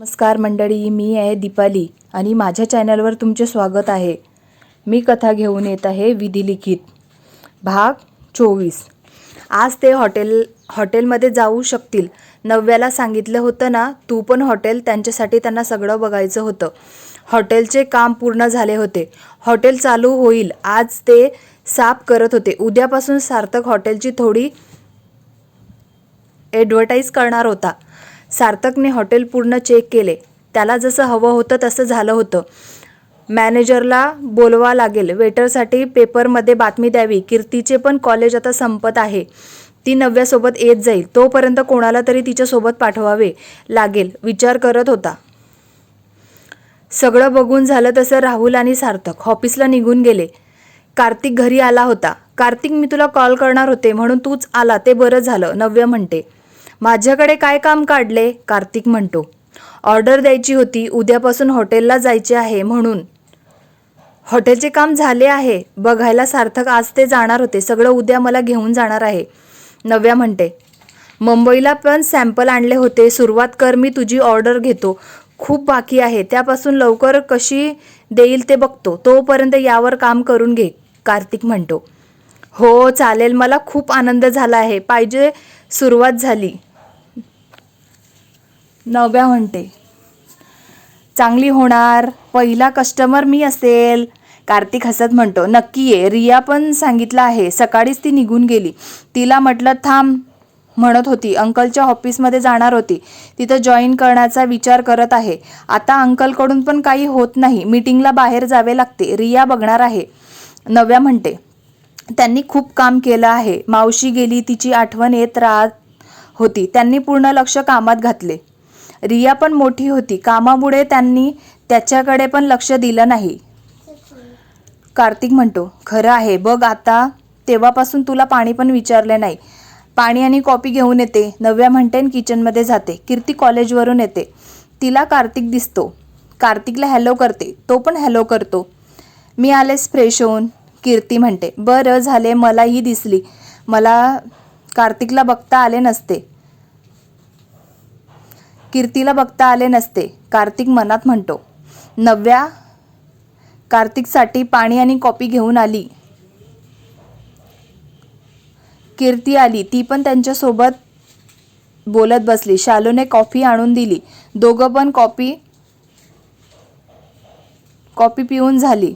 नमस्कार मंडळी मी आहे दीपाली आणि माझ्या चॅनलवर तुमचे स्वागत आहे. मी कथा घेऊन येत आहे विधिलिखित भाग चोवीस. आज ते हॉटेल हॉटेलमध्ये जाऊ शकतील. नव्याला सांगितलं होतं ना तू पण हॉटेल त्यांच्यासाठी त्यांना सगळं बघायचं होतं. हॉटेलचे काम पूर्ण झाले होते. हॉटेल चालू होईल आज ते साफ करत होते. उद्यापासून सार्थक हॉटेलची थोडी ॲडव्हर्टाईज करणार होता. सार्थकने हॉटेल पूर्ण चेक केले. त्याला जसं हवं होतं तसं झालं होतं. मॅनेजरला बोलवा लागेल. वेटरसाठी पेपरमध्ये बातमी द्यावी. कीर्तीचे पण कॉलेज आता संपत आहे. ती नव्यासोबत येत जाईल. तोपर्यंत कोणाला तरी तिच्यासोबत पाठवावे लागेल विचार करत होता. सगळं बघून झालं तसं राहुल आणि सार्थक ऑफिसला निघून गेले. कार्तिक घरी आला होता. कार्तिक मी तुला कॉल करणार होते म्हणून तूच आला. ते बरं झालं नव्य म्हणते. माझ्याकडे काय काम काढले? कार्तिक म्हणतो. ऑर्डर द्यायची होती. उद्यापासून हॉटेलला जायचे आहे म्हणून. हॉटेलचे काम झाले आहे. बघायला सार्थक आज ते जाणार होते. सगळं उद्या मला घेऊन जाणार आहे. नव्या म्हणते. मुंबईला पण सॅम्पल आणले होते. सुरुवात कर मी तुझी ऑर्डर घेतो. खूप बाकी आहे. त्यापासून लवकर कशी देईल ते बघतो. तोपर्यंत यावर काम करून घे. कार्तिक म्हणतो. हो चालेल. मला खूप आनंद झाला आहे. पाहिजे सुरुवात झाली. नव्या म्हणते. चांगली होणार पहिला कस्टमर मी असेल कार्तिक हसत म्हणतो. नक्की ये रिया पण सांगितलं आहे. सकाळीच ती निघून गेली. तिला म्हटलं थांब म्हणत होती. अंकलच्या ऑफिसमध्ये जाणार होती. तिथं जॉईन करण्याचा विचार करत आहे. आता अंकलकडून पण काही होत नाही. मीटिंगला बाहेर जावे लागते. रिया बघणार आहे. नव्या म्हणते. त्यांनी खूप काम केलं आहे. मावशी गेली तिची आठवण येत राहत होती. त्यांनी पूर्ण लक्ष कामात घातले. रिया पण मोठी होती. कामामुळे त्यांनी त्याच्याकडे पण लक्ष दिलं नाही. कार्तिक म्हणतो खरं आहे बघ आता तेव्हापासून तुला पाणी पण विचारले नाही. पाणी आणि कॉपी घेऊन येते. नव्या म्हणते आणि किचनमध्ये जाते. कीर्ती कॉलेजवरून येते. तिला कार्तिक दिसतो. कार्तिकला हॅलो करते. तो पण हॅलो करतो. मी आलेस फ्रेश होऊन. कीर्ती म्हणते बरं झाले मलाही दिसली. मला कार्तिकला बघता आले नसते. कीर्तीला बघता आले नसते. कार्तिक मनात म्हणतो नव्या कार्तिकसाठी पाणी आणि कॉपी घेऊन आली. कीर्ती आली. ती पण त्यांच्यासोबत बोलत बसली. शालूने कॉफी आणून दिली. दोघं पण कॉफी कॉफी पिऊन झाली.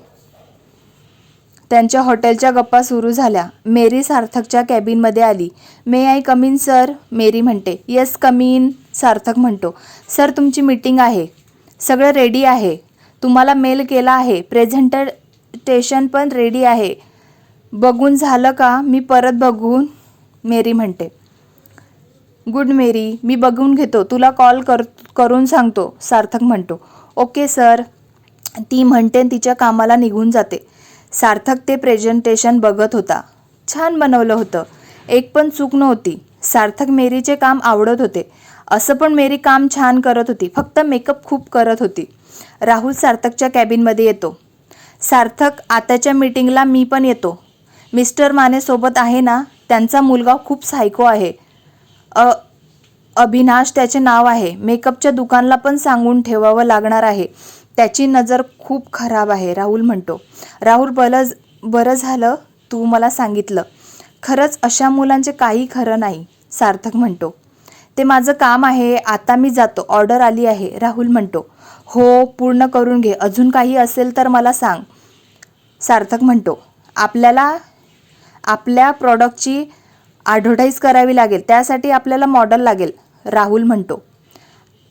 त्यांच्या हॉटेलच्या गप्पा सुरू झाल्या. मेरी सार्थकच्या कॅबिनमध्ये आली. मे आय कमीन सर मेरी म्हणते. येस कमीन सार्थक म्हणतो. सर तुमची मीटिंग आहे. सगळं रेडी आहे. तुम्हाला मेल केला आहे. प्रेझेंटेशन पण रेडी आहे. बघून झालं का? मी परत बघून मेरी म्हणते. गुड मेरी. मी बघून घेतो. तुला कॉल कर करून सांगतो सार्थक म्हणतो. Okay sir. ती म्हणते आणि तिच्या कामाला निघून जाते. सार्थक ते प्रेझेंटेशन बघत होता. छान बनवलं होतं. एक पण चूक नव्हती. सार्थक मेरीचे काम आवडत होते. असं पण मेरी काम छान करत होती. फक्त मेकअप खूप करत होती. राहुल सार्थकच्या कॅबिनमध्ये येतो. सार्थक आताच्या मीटिंगला मी पण येतो. मिस्टर माने सोबत आहे ना? त्यांचा मुलगा खूप सायको आहे. अ अभिनाश त्याचे नाव आहे. मेकअपच्या दुकानला पण सांगून ठेवावं लागणार आहे. त्याची नजर खूप खराब आहे राहुल म्हणतो. राहुल बलज बरं झालं तू मला सांगितलं. खरंच अशा मुलांचे काही खरं नाही सार्थक म्हणतो. ते माझं काम आहे आता मी जातो ऑर्डर आली आहे राहुल म्हणतो. हो पूर्ण करून घे अजून काही असेल तर मला सांग सार्थक म्हणतो. आपल्याला आपल्या प्रॉडक्टची ॲडव्हर्टाईज करावी लागेल त्यासाठी आपल्याला मॉडल लागेल राहुल म्हणतो.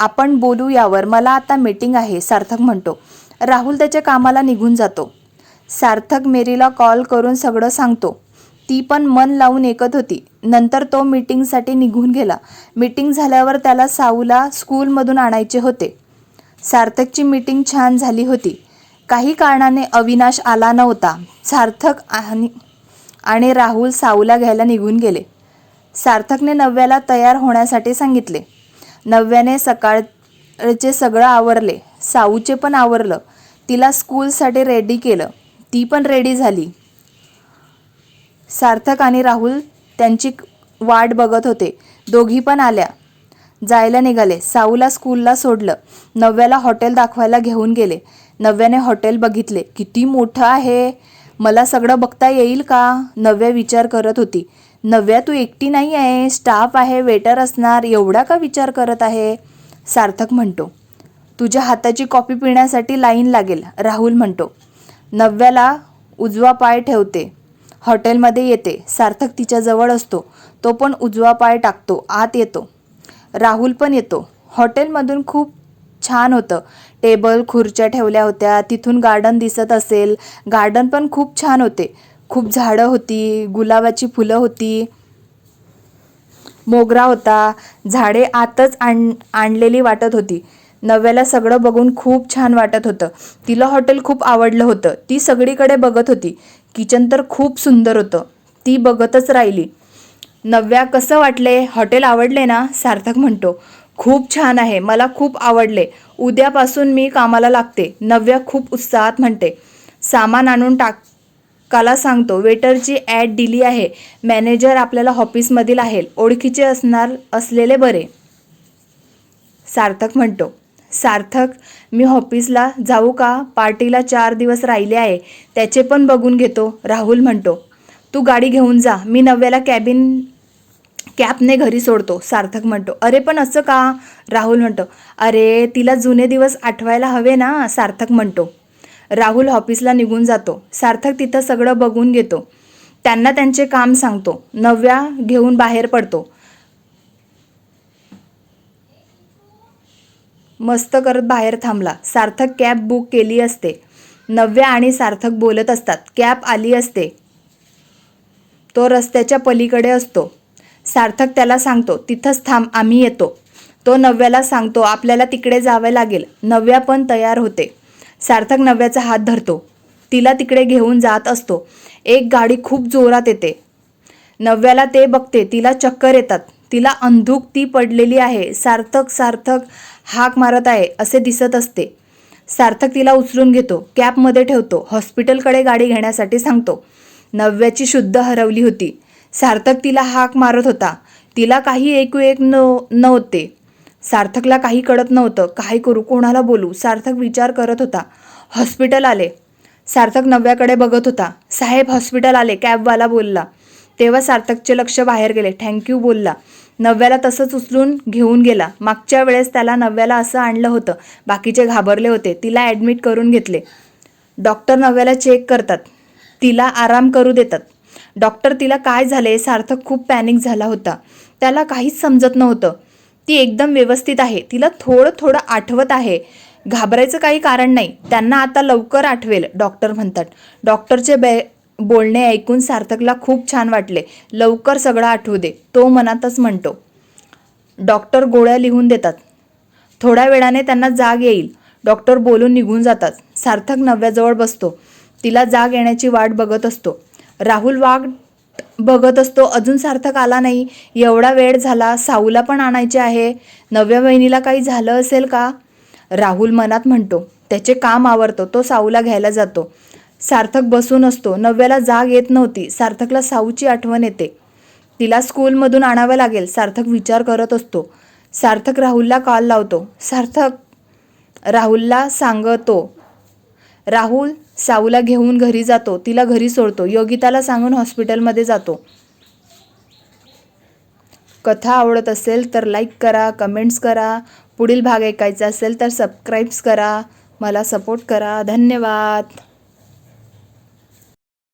आपण बोलू यावर मला आता मीटिंग आहे सार्थक म्हणतो. राहुल त्याच्या कामाला निघून जातो. सार्थक मेरीला कॉल करून सगळं सांगतो. ती पण मन लावून ऐकत होती. नंतर तो मीटिंगसाठी निघून गेला. मीटिंग झाल्यावर त्याला साऊला स्कूलमधून आणायचे होते. सार्थकची मीटिंग छान झाली होती. काही कारणाने अविनाश आला नव्हता. सार्थक आणि आणि राहुल साऊला घ्यायला निघून गेले. सार्थकने नव्याला तयार होण्यासाठी सांगितले. नव्याने सकाळचे सगळं आवरले. साऊचे पण आवरलं. तिला स्कूलसाठी रेडी केलं. ती पण रेडी झाली. सार्थक आणि राहुल त्यांची वाट बघत होते. दोघी पण आल्या. जायला निघाले. साऊला स्कूलला सोडलं. नव्याला हॉटेल दाखवायला घेऊन गेले. नव्याने हॉटेल बघितले. किती मोठं आहे. मला सगळं बघता येईल का? नव्या विचार करत होती. नव्या तू एकटी नाही आहे स्टाफ आहे वेटर असणार एवढा का विचार करत आहे? सार्थक म्हणतो. तुझ्या हाताची कॉफी पिण्यासाठी लाईन लागेल राहुल म्हणतो. नव्याला उजवा पाय ठेवते. हॉटेलमध्ये येते. सार्थक तिच्याजवळ असतो. तो पण उजवा पाय टाकतो. आत येतो. राहुल पण येतो. हॉटेलमधून खूप छान होतं. टेबल खुर्च्या ठेवल्या होत्या. तिथून गार्डन दिसत असेल. गार्डन पण खूप छान होते. खूप झाडं होती गुलाबाची फुलं होती मोगरा होता झाडे आतच आण आणलेली वाटत होती. नव्याला सगळं बघून खूप छान वाटत होतं. तिला हॉटेल खूप आवडलं होतं. ती सगळीकडे बघत होती. किचन तर खूप सुंदर होतं. ती बघतच राहिली. नव्या कसं वाटले? हॉटेल आवडले ना? सार्थक म्हणतो. खूप छान आहे. मला खूप आवडले. उद्यापासून मी कामाला लागते. नव्या खूप उत्साहात म्हणते. सामान आणून टाक काला सांगतो वेटरची ॲड दिली आहे. मॅनेजर आपल्याला ऑफिसमधील आहे ओळखीचे असणार असलेले बरे. सार्थक म्हणतो सार्थक मी ऑफिसला जाऊ का? पार्टीला चार दिवस राहिले आहे. त्याचे पण बघून घेतो राहुल म्हणतो. तू गाडी घेऊन जा. मी नव्याला कॅबिन कॅबने घरी सोडतो सार्थक म्हणतो. अरे पण असं का? राहुल म्हणतो. अरे तिला जुने दिवस आठवायला हवे ना सार्थक म्हणतो. राहुल ऑफिसला निघून जातो. सार्थक तिथं सगळं बघून घेतो. त्यांना त्यांचे काम सांगतो. नव्या घेऊन बाहेर पडतो. मस्त करत बाहेर थांबला. सार्थक कॅब बुक केली असते. नव्या आणि सार्थक बोलत असतात. कॅब आली असते. तो रस्त्याच्या पलीकडे असतो. सार्थक त्याला सांगतो तिथंच थांब आम्ही येतो. तो नव्याला सांगतो आपल्याला तिकडे जावे लागेल. नव्या पण तयार होते. सार्थक नव्याचा हात धरतो. तिला तिकडे घेऊन जात असतो. एक गाडी खूप जोरात येते. नव्याला ते बघते तिला चक्कर येतात. तिला अंधूक ती पडलेली आहे. सार्थक सार्थक हाक मारत आहे असे दिसत असते. सार्थक तिला उचलून घेतो कॅबमध्ये ठेवतो हॉस्पिटलकडे गाडी घेण्यासाठी सांगतो. नव्याची शुद्ध हरवली होती. सार्थक तिला हाक मारत होता. तिला काही ऐकू एक न नव्हते. सार्थकला काही कळत नव्हतं. काय करू? कोणाला बोलू? सार्थक विचार करत होता. हॉस्पिटल आले. सार्थक नव्याकडे बघत होता. साहेब हॉस्पिटल आले. कॅबवाला बोलला. तेव्हा सार्थकचे लक्ष बाहेर गेले. थँक्यू बोलला. नव्याला तसंच उचलून घेऊन गेला. मागच्या वेळेस त्याला नव्याला असं आणलं होतं. बाकीचे घाबरले होते. तिला ॲडमिट करून घेतले. डॉक्टर नव्याला चेक करतात. तिला आराम करू देतात. डॉक्टर तिला काय झाले सार्थक खूप पॅनिक झाला होता. त्याला काहीच समजत नव्हतं. ती एकदम व्यवस्थित आहे. तिला थोडं थोडं आठवत आहे. घाबरायचं काही कारण नाही. त्यांना आता लवकर आठवेल डॉक्टर म्हणतात. डॉक्टरचे बे बोलणे ऐकून सार्थकला खूप छान वाटले. लवकर सगळं आठवू दे. तो मनातच म्हणतो. डॉक्टर गोळ्या लिहून देतात. थोड्या वेळाने त्यांना जाग येईल. डॉक्टर बोलून निघून जातात. सार्थक नव्याजवळ बसतो. तिला जाग येण्याची वाट बघत असतो. राहुल वाघ बघत असतो. अजून सार्थक आला नाही. एवढा वेळ झाला साऊला पण आणायचे आहे. नव्या बहिणीला काही झालं असेल का? राहुल मनात म्हणतो. त्याचे काम आवरतो. तो साऊला घ्यायला जातो. सार्थक बसून असतो. नव्याला जाग येत नव्हती. सार्थकला साऊची आठवण येते. तिला स्कूलमधून आणावं लागेल. सार्थक विचार करत असतो. सार्थक राहुलला कॉल लावतो. सार्थक राहुलला सांगतो. राहुल साऊला घेऊन घरी जातो. तिला घरी सोडतो. योगिताला सांगून हॉस्पिटलमध्ये जातो. कथा आवडत असेल तर लाईक करा कमेंट्स करा. पुढील भाग ऐकायचा असेल तर सबस्क्राईब्स करा. मला सपोर्ट करा. धन्यवाद.